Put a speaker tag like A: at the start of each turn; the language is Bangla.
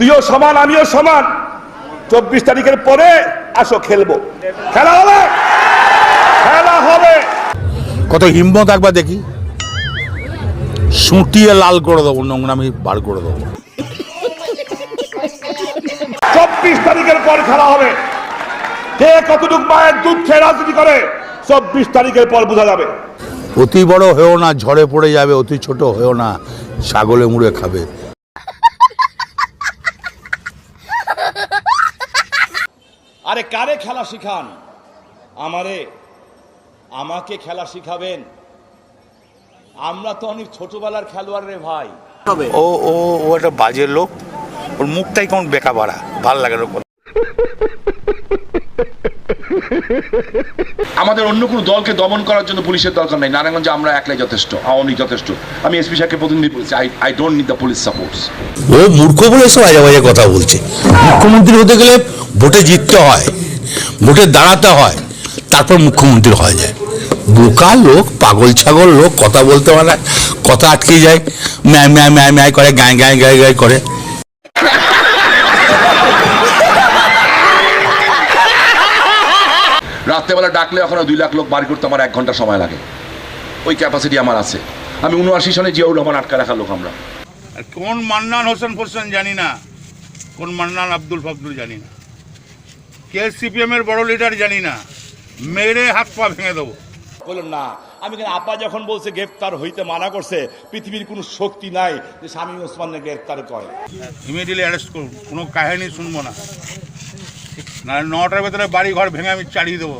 A: তুইও সমান আমিও সমান। চব্বিশ তারিখের পরে আসো খেলব। খেলা হবে? খেলা হবে।
B: কত হিম্মত একবার দেখি। সুটিয়ে লাল করে দেবো নোংরামি বার করে দেবো।
A: চব্বিশ তারিখের পর খেলা হবে। কে কতটুক মায়ের দুধ খেয়ে রাজনীতি করে চব্বিশ তারিখের পর বোঝা যাবে।
B: অতি বড় হয়েও না ঝড়ে পড়ে যাবে অতি ছোট হয়েও না ছাগলে মুড়ে খাবে।
A: আরে কারে খেলা শিখান? আমারে আমাকে খেলা শিখাবেন? আমরা তো অনেক ছোটবেলার খেলোয়াড় রে ভাই।
B: ও ও ও একটা বাজে লোক। ওর মুখটাই কেমন বেকা বাড়া। ভালো লাগে কথা।
C: আমাদের অন্য কোনো দলকে দমন করার জন্য পুলিশের দরকার নেই। নারায়ণগঞ্জে আমরা একলাই যথেষ্ট, আওয়ামী যথেষ্ট। আমি এসপি সাহেবকে প্রতিনিধি বলছি I I don't need the police supports
B: ও মূর্খ বলে এসে বাজে বাজে কথা বলছে। মুখ্যমন্ত্রী হতে গেলে ভোটে জিততে হয়, ভোটে দাঁড়াতে হয়, তারপর মুখ্যমন্ত্রী হয়ে যায়। বোকা লোক, পাগল ছাগল লোক, কথা বলতে পারে কথা আটকে যায় ম্যায় ম্যায় ম্যায় ম্যায় করে, গায়ে গায়ে গায়ে গায়ে করে।
C: রাত্রেবেলা ডাকলে ওখানে দুই লাখ লোক বার করতে আমার এক ঘণ্টা সময় লাগে। ওই ক্যাপাসিটি আমার আছে। আমি উনআশি সনে জিয়াউর রহমান আটকা রাখা লোক আমরা।
B: আর কোন মান্নান হোসেন ফোসেন জানি না কোন মান্নান আব্দুল ফাবদুল জানি না। কে সিপিএম এর বড় লিডার জানি না মেরে হাত পা ভেঙে দেবো।
A: বললাম না আমি কেন আপা যখন বলছে গ্রেফতার হইতে মানা করছে পৃথিবীর কোনো শক্তি নাই যে স্বামী ওসমানকে গ্রেফতার করে।
B: ইমিডিয়েটলি অ্যারেস্ট করুন কোনো কাহিনী শুনব না। নটার ভেতরে বাড়ি ঘর ভেঙে আমি চালিয়ে দেবো।